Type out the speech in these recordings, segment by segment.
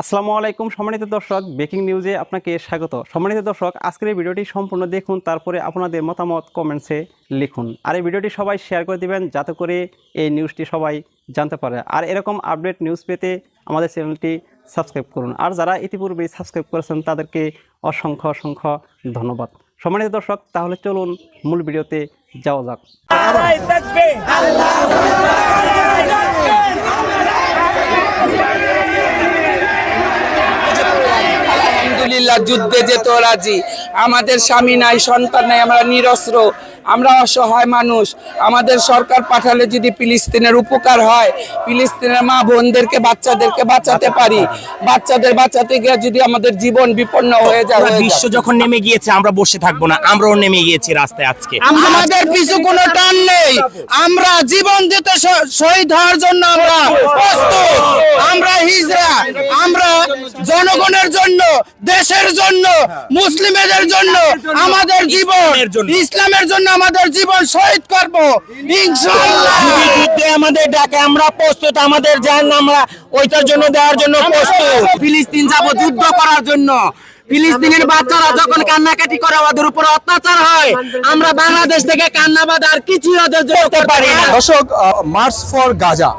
আসসালামু আলাইকুম সম্মানিত দর্শক, ব্রেকিং নিউজে আপনাকে স্বাগত। সম্মানিত দর্শক, আজকের ভিডিওটি সম্পূর্ণ দেখুন, তারপরে আপনাদের মতামত কমেন্টসে লিখুন। আর এই ভিডিওটি সবাই শেয়ার করে দিবেন, যাতে করে এই নিউজটি সবাই জানতে পারে। আর এরকম আপডেট নিউজ পেতে আমাদের চ্যানেলটি সাবস্ক্রাইব করুন। আর যারা ইতিপূর্বে সাবস্ক্রাইব করেছেন, তাদেরকে অসংখ্য অসংখ্য ধন্যবাদ। সম্মানিত দর্শক, তাহলে চলুন মূল ভিডিওতে যাওয়া যাক। আলহামদুলিল্লাহ যুদ্ধে যেত রাজি। আমাদের স্বামী নাই সন্তান নাই আমরা নিরস্ত্র। আমরা অসহায় মানুষ। আমাদের সরকার পাঠালে যদি ফিলিস্তিনের উপকার হয় ফিলিস্তিনের মা বোনদেরকে বাচ্চাদেরকে বাঁচাতে পারি। বাচ্চাদের বাঁচাতে গিয়ে যদি আমাদের জীবন বিপন্ন হয়ে যায় বিশ্ব যখন নেমে গিয়েছে আমরা বসে থাকব না। আমরাও নেমে গিয়েছি রাস্তায় আজকে। আমাদের পিছু কোনো টান নেই। আমরা জীবন দিতে শহীদ হওয়ার জন্য আমরা প্রস্তুত। আমরা হিজরা। আমরা জনগণের জন্য দেশের জন্য মুসলিমদের জন্য আমাদের জীবন ইসলামের জন্য। আমাদের জীবন শহীদ করব। ইনশাআল্লাহ। আমাদের ডাকে আমরা প্রস্তুত আমাদের জান আমরা ওইটার জন্য দেওয়ার জন্য প্রস্তুত। ফিলিস্তিন যাব যুদ্ধ করার জন্য। ফিলিস্তিনের বাচ্চারা যখন কান্নাকাটি করে ওদের উপর অত্যাচার হয় আমরা বাংলাদেশ থেকে কান্নাবাদ আর কিছুই ওদের করতে পারি না। দর্শক মার্চ ফর গাজা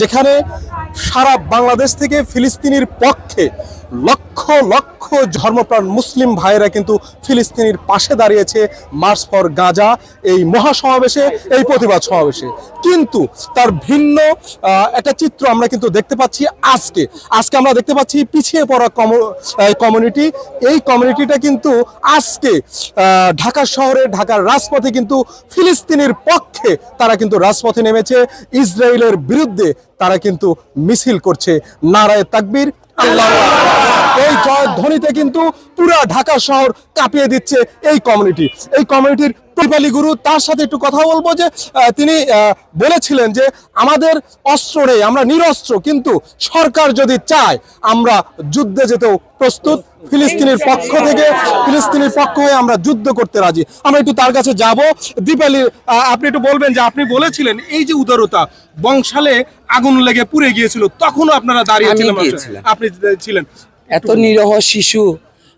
যেখানে সারা বাংলাদেশ থেকে ফিলিস্তিনির পক্ষে লক্ষ লক্ষ ধর্মপ্রাণ মুসলিম ভাইয়েরা কিন্তু ফিলিস্তিনির পাশে দাঁড়িয়েছে মার্চ ফর গাজা এই মহাসমাবেশে, এই প্রতিবাদ সমাবেশে। কিন্তু তার ভিন্ন একটা চিত্র আমরা কিন্তু দেখতে পাচ্ছি আজকে। আজকে আমরা দেখতে পাচ্ছি পিছিয়ে পড়া কমিউনিটি এই কমিউনিটিটা কিন্তু আজকে ঢাকা শহরে, ঢাকার রাজপথে কিন্তু ফিলিস্তিনির পক্ষে তারা কিন্তু রাজপথে নেমেছে। ইসরায়েলের বিরুদ্ধে তারা কিন্তু মিছিল করছে নারায় তাকবীর। আল্লাহ এই জয় ধ্বনিতে কিন্তু পুরা ঢাকা শহর কাঁপিয়ে দিচ্ছে এই কমিউনিটি। এই কমিউনিটির প্রতিপালী গুরু তার সাথে একটু কথা বলব যে তিনি বলেছিলেন যে আমাদের অস্ত্র নেই আমরা নিরস্ত্র কিন্তু সরকার যদি চায় আমরা যুদ্ধে যেতেও প্রস্তুত। ফিলিস্তিনের পক্ষ থেকে ফিলিস্তিনের পক্ষ হয়ে আমরা যুদ্ধ করতে রাজি। আমরা একটু তার কাছে যাব। দীপালি আহ, আপনি একটু বলবেন যে আপনি বলেছিলেন এই যে উদারতা বংশালে আগুন লেগে পুড়ে গিয়েছিল তখনও আপনারা দাঁড়িয়েছিলেন আপনি ছিলেন। এত নিরহ শিশু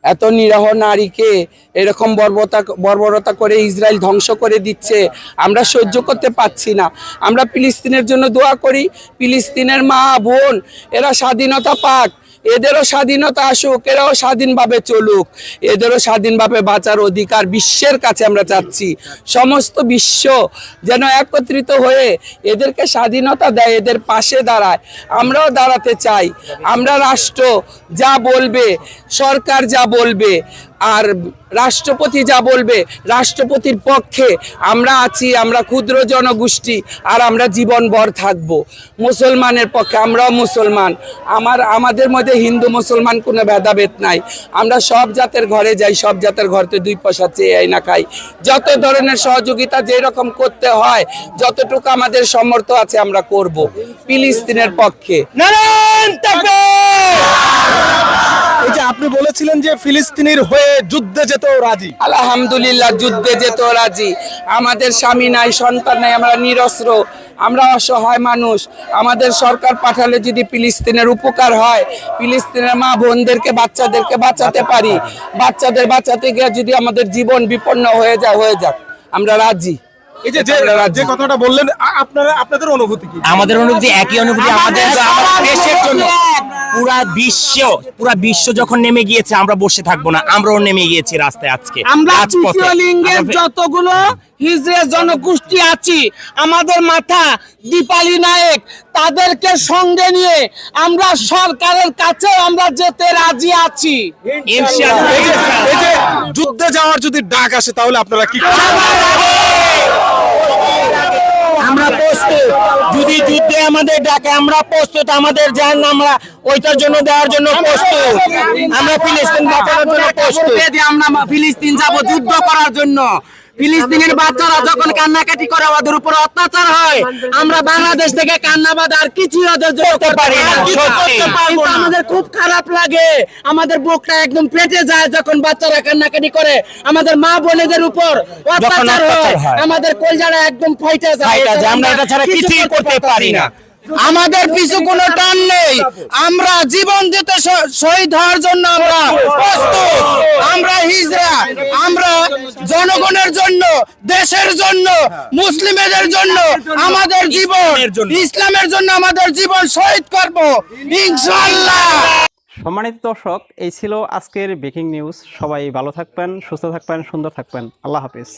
এত নিরহ নারীকে এরকম বর্বরতা বর্বরতা করে ইসরায়েল ধ্বংস করে দিচ্ছে। আমরা সহ্য করতে পাচ্ছি না। আমরা ফিলিস্তিনের জন্য দোয়া করি। ফিলিস্তিনের মা, বোন, এরা স্বাধীনতা পাক। এদেরও স্বাধীনতা আসুক, এরাও স্বাধীনভাবে চলুক। এদেরও স্বাধীনভাবে বাঁচার অধিকার বিশ্বের কাছে আমরা চাচ্ছি। সমস্ত বিশ্ব যেন একত্রিত হয়ে এদেরকে স্বাধীনতা দেয়, এদের পাশে দাঁড়ায়। আমরাও দাঁড়াতে চাই। আমরা রাষ্ট্র যা বলবে, সরকার যা বলবে আর রাষ্ট্রপতি যা বলবে রাষ্ট্রপতির পক্ষে আমরা আছি, আমরা ক্ষুদ্র জনগোষ্ঠী আর আমরা জীবনভর থাকব। মুসলমানের পক্ষে আমরাও মুসলমান। আমার, আমাদের মধ্যে হিন্দু মুসলমান কোনো ভেদাভেদ নাই। আমরা সব জাতের ঘরে যাই, সব জাতের ঘরতে দুই পয়সা চেয়ে না খাই। যত ধরনের সহযোগিতা যেই রকম করতে হয়, যতটুকু আমাদের সামর্থ্য আছে আমরা করব। ফিলিস্তিনের পক্ষে। নারায়ণ আপনি বলেছিলেন যে ফিলিস্তিনির হয়ে যুদ্ধে যেতেও রাজি। আলহামদুলিল্লাহ যুদ্ধে যেত রাজি। আমাদের স্বামী নাই সন্তান নাই আমরা নিরস্ত্র আমরা অসহায় মানুষ। আমাদের সরকার পাঠালে যদি ফিলিস্তিনের উপকার হয় ফিলিস্তিনের মা বোনদেরকে বাচ্চাদেরকে বাঁচাতে পারি। বাচ্চাদের বাঁচাতে গিয়ে যদি আমাদের জীবন বিপন্ন হয়ে যায় হয়ে যাক। আমরা রাজি। এই যে কথাটা বললেন আপনারা আপনাদের অনুভূতি কি? আমাদের অনুভূতি একই অনুভূতি আমাদের আমাদের দেশের জন্য। পুরা বিশ্ব পুরা বিশ্ব যখন নেমে গিয়েছে আমরা বসে থাকব না। আমরাও নেমে গিয়েছি রাস্তায় আজকে। আমরা তৃতীয় লিঙ্গের যতগুলো হিজড়ে জনগোষ্ঠী আছি আমাদের মাথা দীপালি নায়ক তাদেরকে সঙ্গে নিয়ে আমরা সরকারের কাছে আমরা যেতে রাজি আছি। যুদ্ধে যাওয়ার যদি ডাক আসে তাহলে আপনারা কি করবেন? আমরা প্রস্তুত। যদি যুদ্ধে আমাদের ডাকে, আমরা প্রস্তুত। আমাদের জান আমরা ওইটার জন্য দেওয়ার জন্য প্রস্তুত। আমরা ফিলিস্তিন বাঁচানোর জন্য প্রস্তুত। আমরা ফিলিস্তিন যাব যুদ্ধ করার জন্য। ফিলিস্তিনের বাচ্চারা যখন কান্নাকাটি করে ওদের উপর অত্যাচার হয়। আমরা বাংলাদেশ থেকে কান্নাবাদ আর কিছুই ওদের করতে পারি না, কিছু। আমাদের খুব খারাপ লাগে। আমাদের বুকটা একদম পেটে যায় যখন বাচ্চারা কান্নাকাটি করে। আমাদের মা বোনেদের উপর অত্যাচার হয়। আমাদের কলজারা একদম ফাইটে যায়। ফাইটা যায়, আমরা এটা ছাড়া কিছুই করতে পারি না। আমাদের পিছু কোনো টান নেই। আমরা জীবন দিতে শহীদ হওয়ার জন্য আমরা প্রস্তুত। আমরা হিজরা, আমরা জনগণের জন্য, দেশের জন্য, মুসলিমদের জন্য, আমাদের জীবন, ইসলামের জন্য আমাদের জীবন শহীদ করব। ইনশাআল্লাহ। সম্মানিত দর্শক, এই ছিল আজকের ব্রেকিং নিউজ। সবাই ভালো থাকবেন, সুস্থ থাকবেন, সুন্দর থাকবেন। আল্লাহ হাফিজ।